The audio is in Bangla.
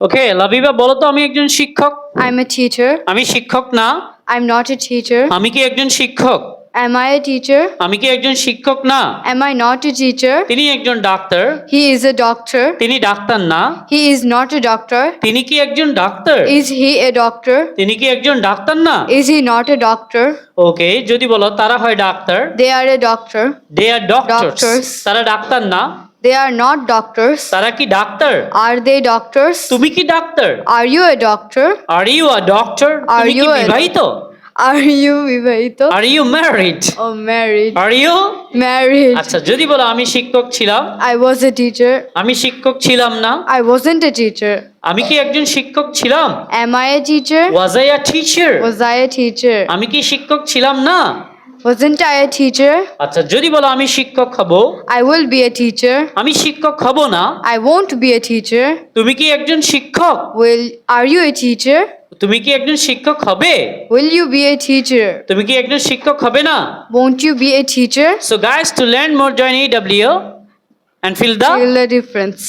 ওকে লাভিবা বলো তো আমি একজন শিক্ষক আই এম এ টিচার আমি শিক্ষক না I am not a teacher আমি কি একজন শিক্ষক Am I a teacher? আমি কি একজন শিক্ষক না? Am I not a teacher? তিনি একজন ডাক্তার? He is a doctor. তিনি ডাক্তার না? He is not a doctor. তিনি কি একজন ডাক্তার? Is he a doctor? তিনি কি একজন ডাক্তার না? Is he not a doctor? ওকে যদি বলো তারা হয় ডাক্তার? They are a doctor. They are doctors. doctors. তারা ডাক্তার না? They are not doctors. তারা কি ডাক্তার Are they doctors? তুমি কি ডাক্তার Are you a doctor? Are you a doctor Are তুমি you a- বিবাহিত Are you vivahito? Are you married Or married? Are you Married. আচ্ছা যদি বলো আমি শিক্ষক ছিলাম I was a teacher. আমি শিক্ষক ছিলাম না I wasn't a teacher. আমি কি একজন শিক্ষক ছিলাম Am I a teacher? Was I a teacher Was I a teacher? আমি কি শিক্ষক ছিলাম না Wasn't I a teacher? আচ্ছা যদি বলো আমি শিক্ষক হব I will be a teacher. আমি শিক্ষক হব না I won't be a teacher. তুমি কি একজন শিক্ষক Will are you a teacher? তুমি কি একজন শিক্ষক হবে Will you be a teacher? তুমি কি একজন শিক্ষক হবে না Won't you be a teacher? So guys, to learn more, join EW and fill the Feel the difference.